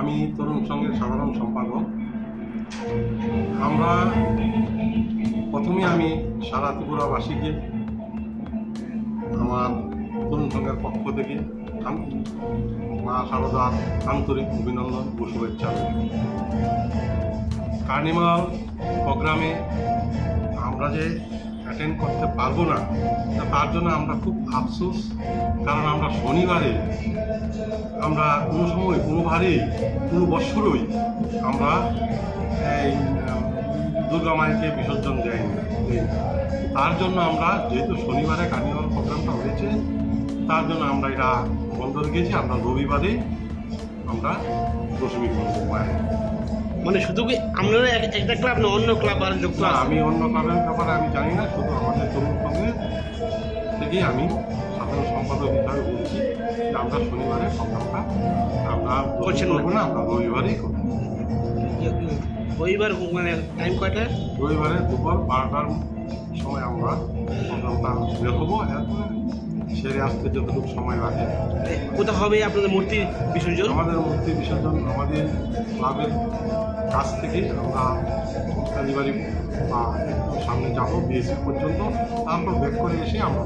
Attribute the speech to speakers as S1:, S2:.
S1: আমি তরুণ সংঘের সাধারণ সম্পাদক আমরা প্রথমে আমি সারা ত্রিপুরাবাসীকে, আমার তরুণ সংঘের পক্ষ থেকে মা সারদার আন্তরিক অভিনন্দন ও শুভেচ্ছা। কার্নিভাল প্রোগ্রামে আমরা যে অ্যাটেন্ড করতে পারব না তার জন্য আমরা খুব আফসোস, কারণ আমরা শনিবারে, আমরা কোনো সময় কোনোবারেই কোনো বৎসরই আমরা এই দুর্গা মায়েকে বিসর্জন দেয়নি তার জন্য আমরা যেহেতু শনিবারে কার্নিভাল প্রোগ্রামটা হয়েছে, তার জন্য আমরা এটা বন্ধ রেখেছি, আমরা রবিবারে আমরা দশমী করব।
S2: মানে শুধু কি আপনারা একটা ক্লাব না অন্য ক্লাব আর যুক্ত আছে?
S1: আমি অন্য ক্লাবের ব্যাপারে আমি জানি না শুধু আমাদের তরুণ সঙ্গে থেকেই আমি সাধারণ সম্পাদক হিসাবে বলছি যে আমরা শনিবারে প্রোগ্রামটা আমরা
S2: করছেন না?
S1: আমরা রবিবারেই করব।
S2: রবিবার মানে টাইম কয়টা
S1: রবিবারে দুপুর বারোটার সময় আমরা প্রোগ্রামটা বের হব। এরপরে সেরে আসতে যতটুকু সময় লাগে।
S2: কোথা হবে আপনাদের মূর্তি বিসর্জন?
S1: আমাদের মূর্তি বিসর্জন আমাদের ক্লাবের কাছ থেকে আমরা শনিবারই সামনে যাব বিএসসি পর্যন্ত তারপর ব্যাক করে এসে আমরা।